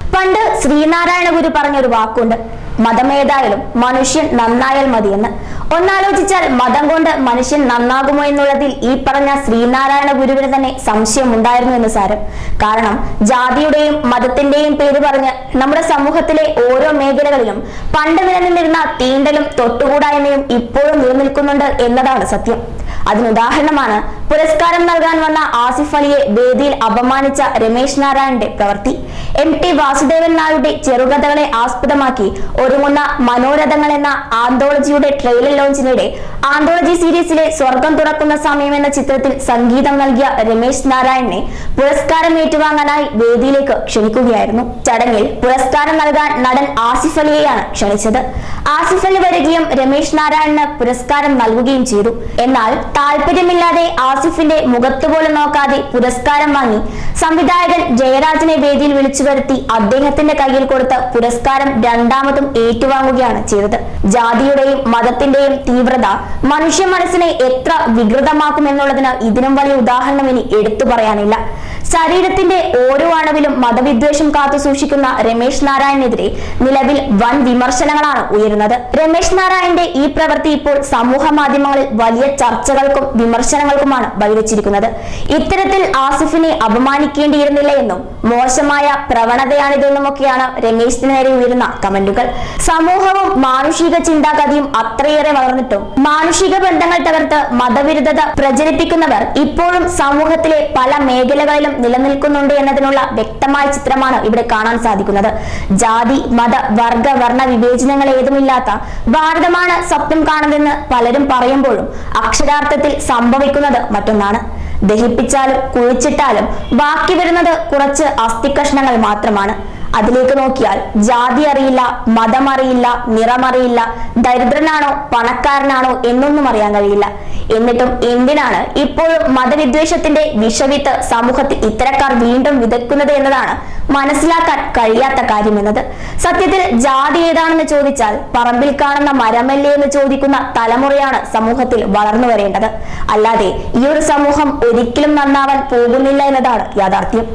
പണ്ട് ശ്രീനാരായണ ഗുരു പറഞ്ഞൊരു വാക്കുണ്ട്. മതമേതായാലും മനുഷ്യൻ നന്നായാൽ മതിയെന്ന്. ഒന്നാലോചിച്ചാൽ മതം കൊണ്ട് മനുഷ്യൻ നന്നാകുമോ എന്നുള്ളതിൽ ഈ പറഞ്ഞ ശ്രീനാരായണ ഗുരുവിന് തന്നെ സംശയം ഉണ്ടായിരുന്നു എന്ന് സാരം. കാരണം ജാതിയുടെയും മതത്തിന്റെയും പേര് പറഞ്ഞ് നമ്മുടെ സമൂഹത്തിലെ ഓരോ മേഖലകളിലും പണ്ട് നിലനിന്നിരുന്ന തീണ്ടലും തൊട്ടുകൂടായ്മയും ഇപ്പോഴും നിലനിൽക്കുന്നുണ്ട് എന്നതാണ് സത്യം. അതിനുദാഹരണമാണ് പുരസ്കാരം നൽകാൻ വന്ന ആസിഫ് അലിയെ വേദിയിൽ അപമാനിച്ച രമേശ് നാരായണന്റെ പ്രവൃത്തി. എം ടി വാസുദേവൻ നായരുടെ ചെറുകഥകളെ ആസ്പദമാക്കി ഒരുങ്ങുന്ന മനോരഥങ്ങൾ എന്ന ആന്തോളജിയുടെ ട്രെയിലർ ലോഞ്ചിനിടെ ആന്തോളജി സീരീസിലെ സ്വർഗം തുറക്കുന്ന സമയം എന്ന ചിത്രത്തിൽ സംഗീതം നൽകിയ രമേശ് നാരായണനെ പുരസ്കാരം ഏറ്റുവാങ്ങാനായി വേദിയിലേക്ക് ക്ഷണിക്കുകയായിരുന്നു. ചടങ്ങിൽ പുരസ്കാരം നൽകാൻ നടൻ ആസിഫ് അലിയെയാണ് ക്ഷണിച്ചത്. ആസിഫ് അലി വരികയും രമേശ് നാരായണന് പുരസ്കാരം നൽകുകയും ചെയ്തു. എന്നാൽ താല്പര്യമില്ലാതെ ആസിഫിന്റെ മുഖത്ത് പോലും നോക്കാതെ പുരസ്കാരം വാങ്ങി. സംവിധായകൻ ജയരാജിനെ വേദിയിൽ വിളിച്ചു വരുത്തി അദ്ദേഹത്തിന്റെ കയ്യിൽ കൊടുത്ത പുരസ്കാരം രണ്ടാമതും ഏറ്റുവാങ്ങുകയാണ് ചെയ്തത്. ജാതിയുടെയും മതത്തിന്റെയും തീവ്രത മനുഷ്യ മനസ്സിനെ എത്ര വികൃതമാക്കുമെന്നുള്ളതിന് ഇതിനും വലിയ ഉദാഹരണം ഇനി എടുത്തു പറയാനില്ല. ശരീരത്തിന്റെ ഓരോ അണവിലും മതവിദ്വേഷം കാത്തു സൂക്ഷിക്കുന്ന രമേശ് നാരായണനെതിരെ നിലവിൽ വൻ വിമർശനങ്ങളാണ് ഉയരുന്നത്. രമേശ് നാരായണന്റെ ഈ പ്രവൃത്തി ഇപ്പോൾ സമൂഹ മാധ്യമങ്ങളിൽ വലിയ ചർച്ചകൾക്കും വിമർശനങ്ങൾക്കുമാണ് വഴിവെച്ചിരിക്കുന്നത്. ഇത്തരത്തിൽ ആസിഫിനെ അപമാനിക്കേണ്ടിയിരുന്നില്ല എന്നും മോശമായ പ്രവണതയാണിതെന്നുമൊക്കെയാണ് രമേശിന് നേരെ ഉയരുന്ന കമന്റുകൾ. സമൂഹവും മാനുഷിക ചിന്താഗതിയും അത്രയേറെ വളർന്നിട്ടും മാനുഷിക ബന്ധങ്ങൾ തകർത്ത് മതവിരുദ്ധത പ്രചരിപ്പിക്കുന്നവർ ഇപ്പോഴും സമൂഹത്തിലെ പല മേഖലകളിലും നിലനിൽക്കുന്നുണ്ട് എന്നതിനുള്ള വ്യക്തമായ ചിത്രമാണ് ഇവിടെ കാണാൻ സാധിക്കുന്നത്. ജാതി മത വർഗ വർണ വിവേചനങ്ങൾ ഏതുമില്ലാത്ത ഭാരതമാണ് സ്വപ്നം കാണുന്നതെന്ന് പലരും പറയുമ്പോഴും അക്ഷരാർത്ഥത്തിൽ സംഭവിക്കുന്നത് മറ്റൊന്നാണ്. ദഹിപ്പിച്ചാലും കുഴിച്ചിട്ടാലും ബാക്കി വരുന്നത് കുറച്ച് അസ്ഥികഷ്ണങ്ങൾ മാത്രമാണ്. അതിലേക്ക് നോക്കിയാൽ ജാതി അറിയില്ല മതം അറിയില്ല നിറമറിയില്ല ദരിദ്രനാണോ പണക്കാരനാണോ എന്നൊന്നും അറിയാൻ കഴിയില്ല. എന്നിട്ടും എന്തിനാണ് ഇപ്പോഴും മതവിദ്വേഷത്തിന്റെ വിഷവിത്ത് സമൂഹത്തിൽ ഇത്തരക്കാർ വീണ്ടും വിതയ്ക്കുന്നത് എന്നതാണ് മനസ്സിലാക്കാൻ കഴിയാത്ത കാര്യം എന്നത്. സത്യത്തിൽ ജാതി ഏതാണെന്ന് ചോദിച്ചാൽ പറമ്പിൽ കാണുന്ന മരമല്ലേ എന്ന് ചോദിക്കുന്ന തലമുറയാണ് സമൂഹത്തിൽ വളർന്നു വരേണ്ടത്. അല്ലാതെ ഈ ഒരു സമൂഹം ഒരിക്കലും നന്നാവാൻ പോകുന്നില്ല എന്നതാണ് യാഥാർത്ഥ്യം.